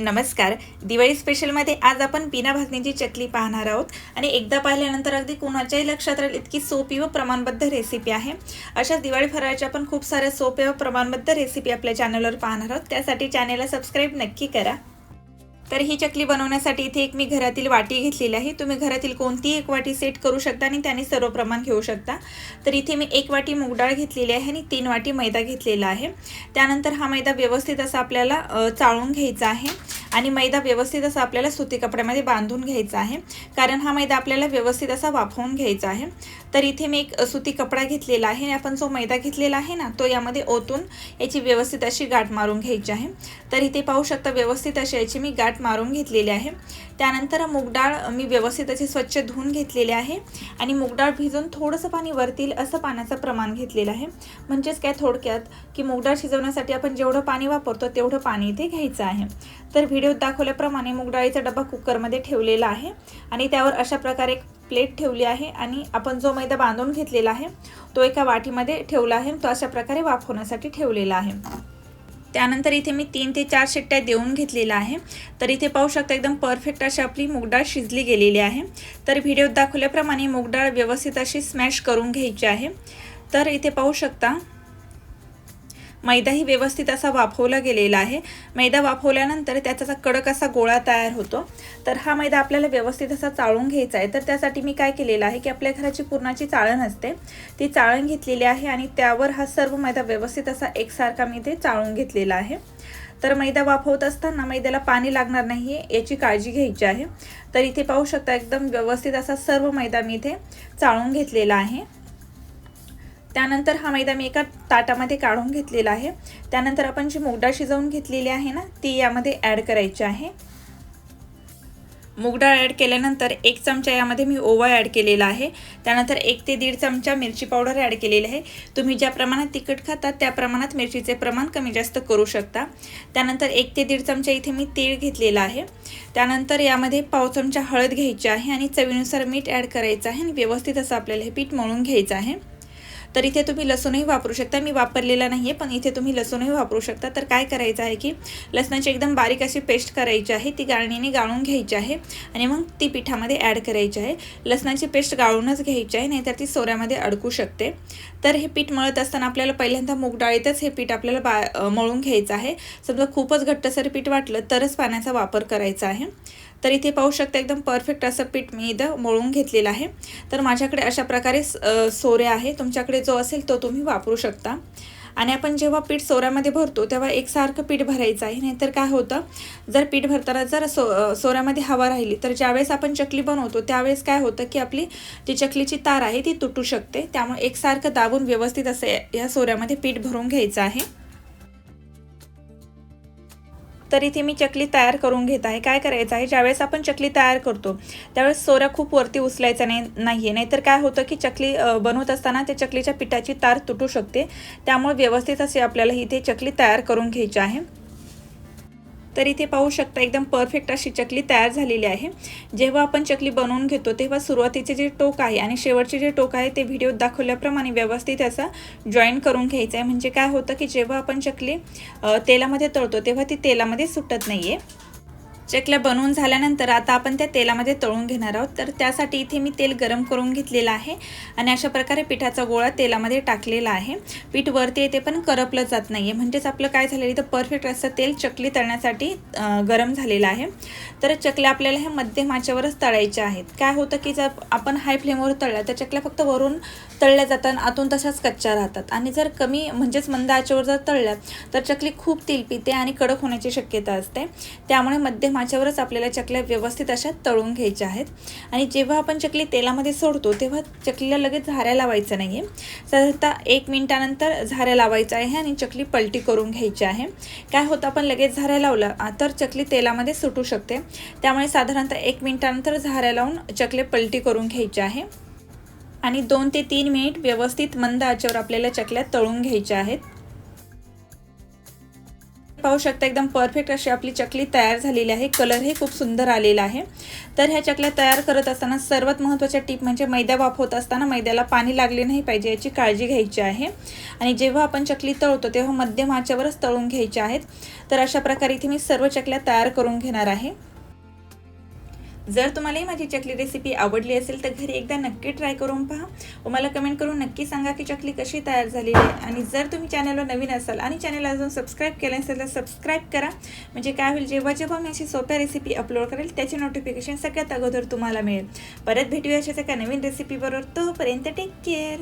नमस्कार. दिवाळी स्पेशलमध्ये आज आपण बिना भाजणीची चकली पाहणार आहोत. आणि एकदा पाहिल्यानंतर अगदी कोणाच्याही लक्षात राहील इतकी सोपी व प्रमाणबद्ध रेसिपी आहे. अशाच दिवाळी फराळाच्या आपण खूप साऱ्या सोप्या व प्रमाणबद्ध रेसिपी आपल्या चॅनलवर पाहणार आहोत. त्यासाठी चॅनलला सबस्क्राईब नक्की करा. तर ही चकली बनवण्यासाठी इथे एक मी घरातील वाटी घेतलेली आहे. तुम्ही घरातील कोणतीही एक वाटी सेट करू शकता आणि त्याने सर्व प्रमाण घेऊ शकता. तर इथे मी एक वाटी मूगडाळ घेतलेली आहे आणि तीन वाटी मैदा घेतलेला आहे. त्यानंतर हा मैदा व्यवस्थित असा आपल्याला चाळून घ्यायचा आहे. आणि मैदा व्यवस्थित असा आपल्याला सुती कपड्यामध्ये बांधून घ्यायचा आहे. कारण हा मैदा आपल्याला व्यवस्थित असा वाफवून घ्यायचा आहे. तर इथे मी एक सुती कपडा घेतलेला आहे आणि आपण जो मैदा घेतलेला आहे ना तो यामध्ये ओतून याची व्यवस्थित अशी गाठ मारून घ्यायची आहे. तर इथे पाहू शकता व्यवस्थित अशी याची मी गाठ मारून घेतलेली आहे. त्यानंतर मूग डाळ मी व्यवस्थित अशी स्वच्छ धुवून घेतलेली आहे आणि मूग डाळ भिजून थोडंसं पाणी वरतील असं पाण्याचं प्रमाण घेतलेलं आहे. म्हणजेच काय थोडक्यात की मूग डाळ शिजवण्यासाठी आपण जेवढं पाणी वापरतो तेवढं पाणी इथे घ्यायचं आहे. तर व्हिडिओत दाखवल्याप्रमाणे मूग डाळीचा डबा कुकरमध्ये ठेवलेला आहे आणि त्यावर अशा प्रकारे एक प्लेट ठेवली आहे आणि आपण जो मैदा बांधून घेतलेला आहे तो एका वाटीमध्ये ठेवला आहे. तो अशा प्रकारे वाफवण्यासाठी ठेवलेला आहे. त्यानंतर इथे मी तीन ते चार शिट्ट्या देऊन घेतलेल्या आहे. तर इथे पाहू शकता एकदम परफेक्ट अशी आपली मूगडाळ शिजली गेलेली आहे. तर व्हिडिओत दाखवल्याप्रमाणे मूगडाळ व्यवस्थित अशी स्मॅश करून घ्यायची आहे. तर इथे पाहू शकता मैदाही व्यवस्थित असा वाफवला गेलेला आहे. मैदा वाफवल्यानंतर त्याचा असा कडक असा गोळा तयार होतो. तर हा मैदा आपल्याला व्यवस्थित असा चाळून घ्यायचा आहे. तर त्यासाठी मी काय केलेलं आहे की आपल्या घराची पूर्णाची चाळण असते. ती चाळण घेतलेली आहे आणि त्यावर हा सर्व मैदा व्यवस्थित असा एकसारखा मी ते चाळून घेतलेला आहे. तर मैदा वाफवत असताना मैद्याला पाणी लागणार नाही याची काळजी घ्यायची आहे. तर इथे पाहू शकता एकदम व्यवस्थित असा सर्व मैदा मी इथे चाळून घेतलेला आहे. त्यानंतर हा मैदा मी एका ताटामध्ये काढून घेतलेला आहे. त्यानंतर आपण जी मुगडाळ शिजवून घेतलेली आहे ना ती यामध्ये ॲड करायची आहे. मुगडाळ ॲड केल्यानंतर एक चमचा यामध्ये मी ओवा ॲड केलेला आहे. त्यानंतर एक ते दीड चमचा मिरची पावडर ॲड केलेली आहे. तुम्ही ज्या प्रमाणात तिखट खाता त्या प्रमाणात मिरचीचे प्रमाण कमी जास्त करू शकता. त्यानंतर एक ते दीड चमचा इथे मी तीळ घेतलेला आहे. त्यानंतर यामध्ये पाव चमचा हळद घ्यायची आहे आणि चवीनुसार मीठ ॲड करायचं आहे आणि व्यवस्थित असं आपल्याला हे पीठ मळून घ्यायचं आहे. तर इथे तुम्ही लसूणही वापरू शकता. मी वापरलेला नाही आहे पण इथे तुम्ही लसूणही वापरू शकता. तर काय करायचं आहे की लसणाची एकदम बारीक अशी पेस्ट करायची आहे. ती गाळणीने गाळून घ्यायची आहे आणि मग ती पिठामध्ये ॲड करायची आहे. लसणाची पेस्ट गाळूनच घ्यायची आहे नाहीतर ती सोऱ्यामध्ये अडकू शकते. तर हे पीठ मळत असताना आपल्याला पहिल्यांदा मूग डाळीतच हे पीठ आपल्याला बा मळून घ्यायचं आहे. समजा खूपच घट्टसर पीठ वाटलं तरच पाण्याचा वापर करायचा आहे. तर इथे पाहू शकता एकदम परफेक्ट असं पीठ मी इथं मळून घेतलेलं आहे. तर माझ्याकडे अशा प्रकारे स- सोरे आहे. तुमच्याकडे जो असेल तो तुम्ही वापरू शकता. आणि आपण जेव्हा पीठ सोऱ्यामध्ये भरतो तेव्हा एकसारखं पीठ भरायचं आहे. नाहीतर काय होतं जर पीठ भरताना जर सो सोऱ्यामध्ये हवा राहिली तर ज्यावेळेस आपण चकली बनवतो त्यावेळेस काय होतं की आपली जी चकलीची तार आहे ती तुटू शकते. त्यामुळे एकसारखं दाबून व्यवस्थित असं या सोऱ्यामध्ये पीठ भरून घ्यायचं आहे. तर इथे मी चकली तयार करून घेत आहे. काय करायचं आहे? ज्यावेळेस आपण चकली तयार करतो त्यावेळेस सोऱ्या खूप वरती उचलायचा नाही नाही आहे नाहीतर काय होतं की चकली बनवत असताना त्या चकलीच्या पिठाची तार तुटू शकते. त्यामुळे व्यवस्थित असे आपल्याला इथे चकली तयार करून घ्यायची आहे. तर इथे पाहू शकता एकदम परफेक्ट अशी चकली तयार झालेली आहे. जेव्हा आपण चकली बनवून घेतो तेव्हा सुरुवातीचे जे टोक आहे आणि शेवटचे जे टोक आहे ते व्हिडिओ दाखवल्याप्रमाणे व्यवस्थित असा जॉईन करून घ्यायचं आहे. म्हणजे काय होतं की जेव्हा आपण चकली तेलामध्ये तळतो तेव्हा ती तेलामध्ये सुटत नाही आहे चकल्या बनवून झाल्यानंतर आता आपण त्या तेलामध्ये तळून घेणार आहोत. तर त्यासाठी इथे मी तेल गरम करून घेतलेलं आहे आणि अशा प्रकारे पिठाचा गोळा तेलामध्ये टाकलेला आहे. पीठ वरती येते पण करपलं जात नाही आहे म्हणजेच आपलं काय झालेलं इथं परफेक्ट असं तेल चकली तळण्यासाठी गरम झालेलं आहे. तर चकल्या आपल्याला ह्या मध्यम आचेवरच तळायच्या आहेत. काय होतं की जर आपण हाय फ्लेमवर तळल्या तर चकल्या फक्त वरून तळल्या जातात आणि आतून तशाच कच्च्या राहतात. आणि जर कमी म्हणजेच मंद आचेवर जर तळल्या तर चकली खूप तेल पिते आणि कडक होण्याची शक्यता असते. त्यामुळे मध्यम माझ्यावरच आपल्याला चकल्या व्यवस्थित अशा तळून घ्यायच्या आहेत. आणि जेव्हा आपण चकली तेलामध्ये सोडतो तेव्हा चकलीला लगेच झाऱ्या लावायचं नाही आहे साधारणतः एक मिनटानंतर झाऱ्या लावायचं आहे आणि चकली पलटी करून घ्यायची आहे. काय होतं आपण लगेच झाऱ्या लावलं तर चकली तेलामध्ये सुटू शकते. त्यामुळे साधारणतः एक मिनटानंतर झाऱ्या लावून चकले पलटी करून घ्यायचे आहे. आणि दोन ते तीन मिनिट व्यवस्थित मंद आचेवर आपल्याला चकल्या तळून घ्यायच्या आहेत. पाहू शकता एकदम परफेक्ट अशी आपली चकली तयार झालेली आहे. कलरही खूप सुंदर आलेला आहे. तर ह्या चकल्या तयार करत असताना सर्वात महत्त्वाच्या टीप म्हणजे मैदा वाफवत असताना मैद्याला पाणी लागले नाही पाहिजे याची काळजी घ्यायची आहे. आणि जेव्हा आपण चकली तळतो तेव्हा मध्यम आचेवरच तळून घ्यायच्या आहेत. तर अशा प्रकारे इथे मी सर्व चकल्या तयार करून घेणार आहे. जर तुम्हालाही माझी चकली रेसिपी आवडली असेल तर घरी एकदा नक्की ट्राय करून पहा. व मला कमेंट करून नक्की सांगा की चकली कशी तयार झालेली आहे. आणि जर तुम्ही चॅनलवर नवीन असाल आणि चॅनल अजून सबस्क्राईब केलं असेल तर सबस्क्राईब करा. म्हणजे काय होईल जेव्हा जेव्हा मी अशी सोप्या रेसिपी अपलोड करेल त्याचे नोटिफिकेशन सगळ्यात अगोदर तुम्हाला मिळेल. परत भेटूया अशाच एका नवीन रेसिपीबरोबर तोपर्यंत टेक केअर